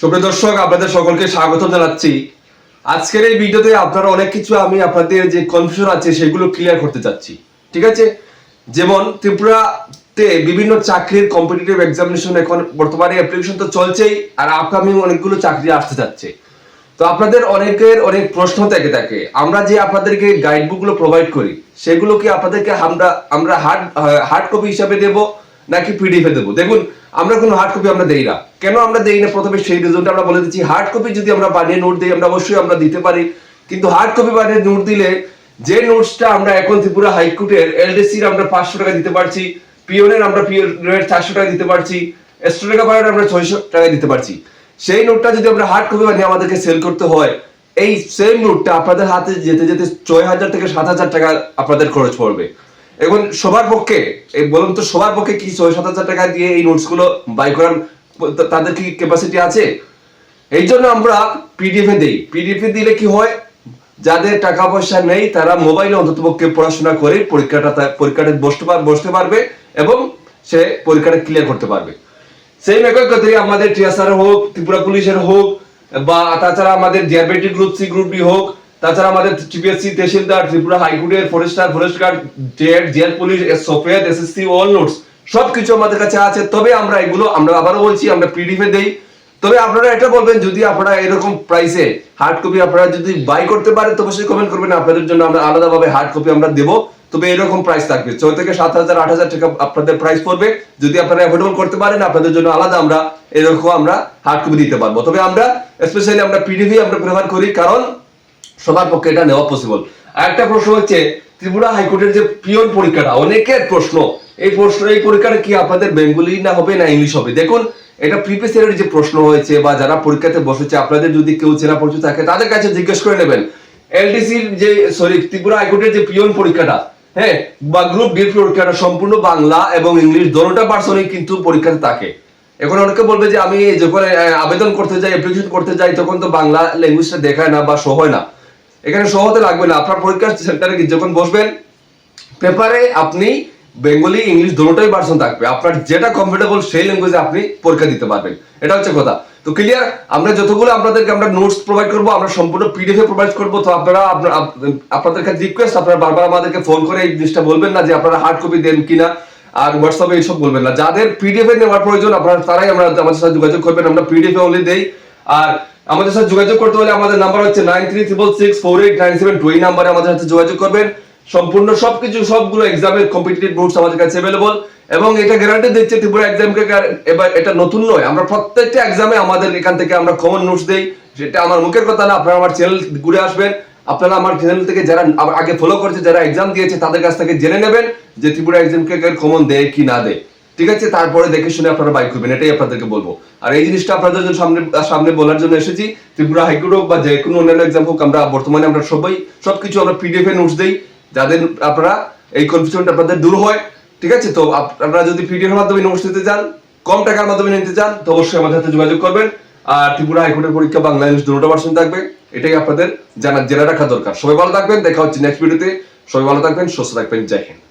সুপ্রিয় দর্শক, আপনাদের সকলকে স্বাগত জানাচ্ছি। আজকের এই ভিডিওতে আপনারা অনেক কিছু আমি আপনাদের যে কনফিউশন আছে সেগুলো ক্লিয়ার করতে চাচ্ছি। ঠিক আছে? যেমন, ত্রিপুরাতে বিভিন্ন চাকরির কম্পিটিটিভ এক্সামিনেশন এখন বর্তমানে অ্যাপ্লিকেশন তো চলছেই, আর আপকামিং অনেকগুলো চাকরি আসতে যাচ্ছে। তো আপনাদের অনেকের অনেক প্রশ্ন থেকে থাকে, আমরা যে আপনাদেরকে গাইড বুকগুলো প্রোভাইড করি, সেগুলো কি আপনাদেরকে আমরা আমরা হার্ড হার্ড কপি হিসাবে দেব, নাকি পিডিএফ দেবো? দেখুন আমরা কোনো হার্ড কপি আমরা দেই না। কেন আমরা দেই না? প্রথমে সেই রিজনটা আমরা বলে দিচ্ছি। হার্ড কপি যদি আমরা বানিয়ে নোট দিই, আমরা অবশ্যই আমরা দিতে পারি। কিন্তু হার্ড কপি বানিয়ে নোট দিলে যে নোটসটা আমরা এখন ত্রিপুরা হাইকোর্টের এলডিসির আমরা পাঁচশো টাকা দিতে পারছি পিওনের আমরা পিওনের চারশো টাকা দিতে পারছি স্টুডেন্ট বানানোর আমরা ছয়শো টাকা দিতে পারছি। সেই নোটটা যদি আমরা হার্ড কপি বানিয়ে আমাদেরকে সেল করতে হয়, এই সেম নোটটা আপনাদের হাতে যেতে যেতে ছয় হাজার থেকে সাত হাজার টাকা আপনাদের খরচ পড়বে। এখন সবার পক্ষে, এই বলুন তো সবার পক্ষে কি ছয়, সাত হাজার টাকা দিয়ে এই নোটসগুলো বাই করার তাদের কি ক্যাপাসিটি আছে? এই জন্য আমরা পিডিএফ এ দেই। পিডিএফ এ দিলে কি হয়? যাদের টাকা পয়সা নেই, তারা মোবাইলে অন্তত পক্ষে পড়াশোনা করে পরীক্ষাটা পরীক্ষাটা বসতে বসতে পারবে এবং সে পরীক্ষাটা ক্লিয়ার করতে পারবে। সেই একই কথাই আমাদের টিএসআর হোক, ত্রিপুরা পুলিশের হোক, বা তাছাড়া আমাদের JRBT group C group D হোক তাছাড়া আমাদের টিপিএসসি, তহসিলদার, ত্রিপুরা হাইকোর্টের, forester forest guard jail police software SSC, all notes আমাদের কাছে আছে। তবে আমরা এগুলো, আমরা আবারও বলছি, আমরা দেই। তবে আপনারা এটা বলবেন, যদি আপনারা এরকম প্রাইসে হার্ড কপি আপনারা যদি বাই করতে পারেন, তো অবশ্যই কমেন্ট করবেন। আপনাদের জন্য আমরা আলাদাভাবে হার্ড কপি আমরা দেবো। তবে এরকম প্রাইস থাকবে। ছয় থেকে সাত হাজার, আট হাজার টাকা আপনাদের প্রাইস পড়বে। যদি আপনারা অ্যাফোর্ডেবল করতে পারেন, আপনাদের জন্য আলাদা আমরা এরকম আমরা হার্ড কপি দিতে পারব। তবে আমরা স্পেশালি আমরা আমরা প্রেফার করি, কারণ সবার পক্ষে এটা নেওয়া পসিবল আরেকটা প্রশ্ন হচ্ছে, ত্রিপুরা হাইকোর্টের যে পিওন পরীক্ষাটা, অনেকের প্রশ্ন, এই প্রশ্ন, এই পরীক্ষাটা কি আপনাদের বেঙ্গলি না হবে না ইংলিশ হবে? দেখুন, এটা প্রিপেসারের যে প্রশ্ন হয়েছে বা যারা পরীক্ষাতে বসেছে, আপনাদের যদি কেউ চেনা পরিচয় থাকে, তাদের কাছে জিজ্ঞেস করে নেবেন। এলডিসির যে সরি ত্রিপুরা হাইকোর্টের যে পিওন পরীক্ষাটা হ্যাঁ বা গ্রুপ ডি পরীক্ষাটা, সম্পূর্ণ বাংলা এবং ইংলিশ দোনোটা পার্সনই কিন্তু পরীক্ষাতে থাকে। এখন অনেকে বলবে যে, আমি যখন আবেদন করতে যাই অ্যাপ্লিকেশন করতে যাই, তখন তো বাংলা ল্যাঙ্গুয়েজটা দেখায় না বা শো হয় না। এখানে হতে লাগবে না। আপনার পরীক্ষা সেন্টারে যখন বসবেন, পেপারে আপনি বেঙ্গলি, ইংলিশ দুটোটাই ভার্সন থাকবে। আপনার যেটা কমফোর্টেবল সেই ল্যাঙ্গুয়েজে আপনি পরীক্ষা দিতে পারবেন। এটা হচ্ছে কথা। তো ক্লিয়ার আমরা যতগুলো আপনাদেরকে আমরা নোটস প্রোভাইড করব, আমরা সম্পূর্ণ পিডিএফ প্রোভাইড করব, তো আপনারা আপনাদের কাছে রিকোয়েস্ট আপনারা বারবার আমাদেরকে ফোন করে এই জিনিসটা বলবেন না যে আপনারা হার্ড কপি দেন কিনা, আর হোয়াটসঅ্যাপে এইসব বলবেন না। যাদের পিডিএফ এ নেওয়ার প্রয়োজন, আপনারা তারাই আমরা আমাদের সাথে যোগাযোগ করবেন। আমরা পিডিএফ অনলি দেই। আর আমাদের সাথে যোগাযোগ করতে হলে আমাদের নাম্বার হচ্ছে nine three triple six four eight nine seven two এই নাম্বারে আমাদের সাথে যোগাযোগ করবেন। সম্পূর্ণ সবকিছু, সবগুলো এক্সামের কম্পিটিটিভ নোটস আমাদের কাছে অ্যাভেলেবল এবং এটা গ্যারান্টি দিচ্ছে ত্রিপুরা এক্সামকে এবার এটা নতুন নয়, আমরা প্রত্যেকটা এক্সামে আমাদের এখান থেকে আমরা কমন নোটস দেই। সেটা আমার মুখের কথা না, আপনারা আমার চ্যানেল ঘুরে আসবেন। আপনারা আমার চ্যানেল থেকে যারা আগে ফলো করেছে, যারা এক্সাম দিয়েছে, তাদের কাছ থেকে জেনে নেবেন যে ত্রিপুরা এক্সামকে কমন দেয় কি না দেয়। ঠিক আছে, তারপরে দেখে শুনে আপনারা বাইক করবেন, এটাই আপনাদেরকে বলব। আর এই জিনিসটা আপনাদের জন্য সামনে সামনে বলার জন্য এসেছি। ত্রিপুরা হাইকোর্ট হোক বা যে কোনো অন্যান্য এক্সাম হোক, আমরা বর্তমানে আমরা সবাই সবকিছু আমরা পিডিএফ এ নোটস দেই যাদের আপনারা এই কনফিউশনটা আপনাদের দূর হয়। ঠিক আছে, তো আপনারা যদি পিডিএফ এর মাধ্যমে নোটস নিতে চান, কম টাকার মাধ্যমে নিতে চান, তো অবশ্যই আমাদের সাথে যোগাযোগ করবেন। আর ত্রিপুরা হাইকোর্টের পরীক্ষা বাংলা ইংলিশ দুটো ভার্সন থাকবে, এটাই আপনাদের জানা জেনে রাখা দরকার। সবাই ভালো থাকবেন, দেখা হচ্ছে নেক্সট ভিডিওতে সবাই ভালো থাকবেন, সুস্থ থাকবেন, জয় হিন্দ।